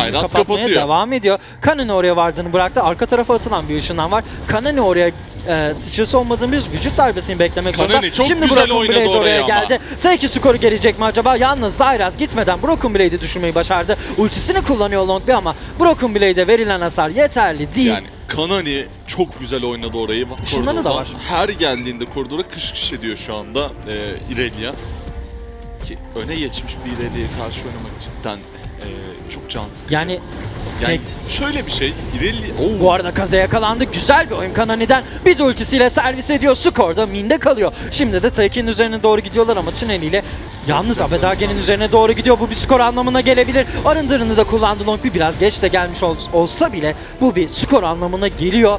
Zayras kapatmaya kapatıyor. devam ediyor. Kanani oraya vardığını bıraktı. Arka tarafa atılan bir ışından var. Kanani oraya e, sıçrası olmadığını bir vücut darbesini beklemek zorunda. Çok Şimdi güzel Broken oynadı Blade oraya orayı ama. geldi. T2 skoru gelecek mi acaba? Yalnız Zayras gitmeden Broken Blade'i düşürmeyi başardı. Ultisini kullanıyor Longby ama Broken Blade'e verilen hasar yeterli değil. Yani Kanani çok güzel oynadı orayı. Işınları da Koridorda. var. Her geldiğinde koridora kış kış ediyor şu anda e, Irelia. Ki öne geçmiş bir Irelia'ya karşı oynamak cidden e, çok can sıkıcı. yani Yani şöyle bir şey, Irelia... Oo, Bu arada kaza yakalandı. Güzel bir oyun Kanani'den. Bir de ultisiyle servis ediyor. Skorda minde kalıyor. Şimdi de Taiki'nin üzerine doğru gidiyorlar ama tüneliyle yalnız Abedage'nin üzerine doğru gidiyor. Bu bir skor anlamına gelebilir. Arındırını da kullandı Longby. Biraz geç de gelmiş ol- olsa bile bu bir skor anlamına geliyor.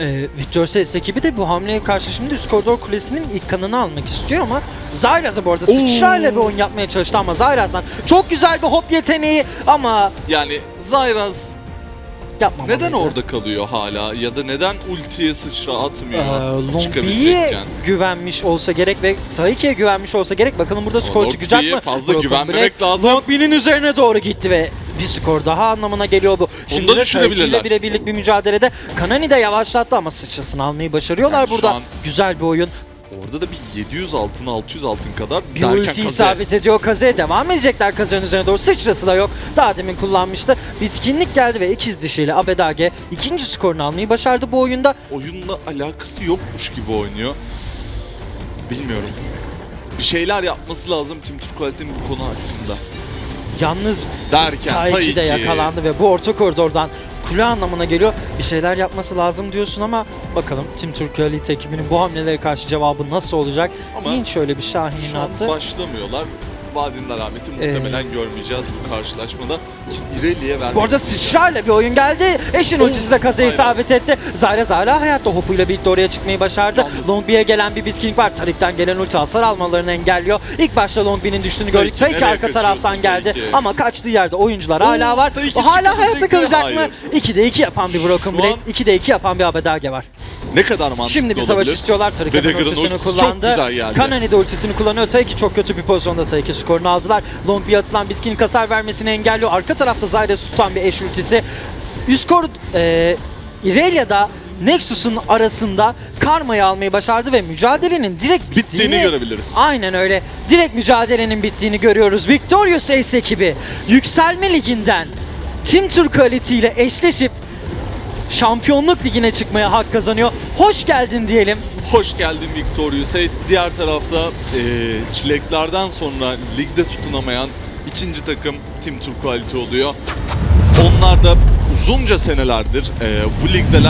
Ee, Victor Ses ekibi de bu hamleye karşı şimdi üst koridor kulesinin ilk kanını almak istiyor ama Zyras'a bu arada sıçrayla bir oyun yapmaya çalıştı ama Zyras'tan çok güzel bir hop yeteneği ama Yani Zayras yapmamalıydı. neden orada kalıyor hala ya da neden ultiye sıçra atmıyor Ee, Longby'ye çıkabilecekken? güvenmiş olsa gerek ve Taiki'ye güvenmiş olsa gerek. Bakalım burada skor çıkacak mı? fazla Broken güvenmemek Blade, lazım. Longby'nin üzerine doğru gitti ve bir skor daha anlamına geliyor bu. Şimdi da de Taiki ile birebirlik bir mücadelede Kanani de yavaşlattı ama sıçrasını almayı başarıyorlar Yani şu burada. an- Güzel bir oyun. Orada da bir 700 altın 600 altın kadar Bir derken ulti Kaze- isabet ediyor. Kaze'ye devam edecekler Kaze'nin üzerine doğru. Sıçrası da yok. Daha demin kullanmıştı. Bitkinlik geldi ve ikiz dişiyle Abedage ikinci skorunu almayı başardı bu oyunda. oyunla alakası yokmuş gibi oynuyor. Bilmiyorum. Bir şeyler yapması lazım Tim Türk Quality'nin bu konu hakkında. Yalnız Derken Taiki de yakalandı ve bu orta koridordan kule anlamına geliyor. Bir şeyler yapması lazım diyorsun ama bakalım Tim Türk Reality ekibinin bu hamlelere karşı cevabı nasıl olacak? Ama Lynch şöyle bir an attı. başlamıyorlar. Vadinin alameti Ee, muhtemelen görmeyeceğiz bu karşılaşmada. Ki İrelia'ya vermek Bu arada sıçrayla bir oyun geldi. Eşin ultisi de kazayı Zayras. isabet etti. Zayra Zayra hayatta hopuyla birlikte oraya çıkmayı başardı. Yalnız- Longby'ye gelen bir bitkinlik var. Tarik'ten gelen ulti hasar almalarını engelliyor. İlk başta Longby'nin düştüğünü gördük. Taiki nereye arka taraftan geldi. Ama kaçtığı yerde oyuncular hala var. O hala hayatta kalacak mı? Hayır. 2'de 2 yapan bir Broken Şu Blade. an- 2'de 2 yapan bir Abedage var. Ne kadar mantıklı Şimdi bir savaş olabilir? istiyorlar. Bedecker'ın ultisini ultisi çok kullandı. güzel geldi. Kanani de ultisini kullanıyor. Taiki çok kötü bir pozisyonda Taiki skorunu aldılar. Longby'ye atılan bitkin hasar vermesini engelliyor. Arka tarafta Zyrus tutan bir eş ultisi. Üst kor e, Irelia'da Nexus'un arasında Karma'yı almayı başardı ve mücadelenin direkt bittiğini, Bittiğini görebiliriz. Aynen öyle. Direkt mücadelenin bittiğini görüyoruz. Victorious Ace ekibi Yükselme Ligi'nden Team Quality ile eşleşip Şampiyonluk Ligi'ne çıkmaya hak kazanıyor. Hoş geldin diyelim. Hoş geldin Victorious Ace. Diğer tarafta eee, çileklerden sonra ligde tutunamayan ikinci takım Team Turk Quality oluyor. Onlar da uzunca senelerdir eee, bu ligdeler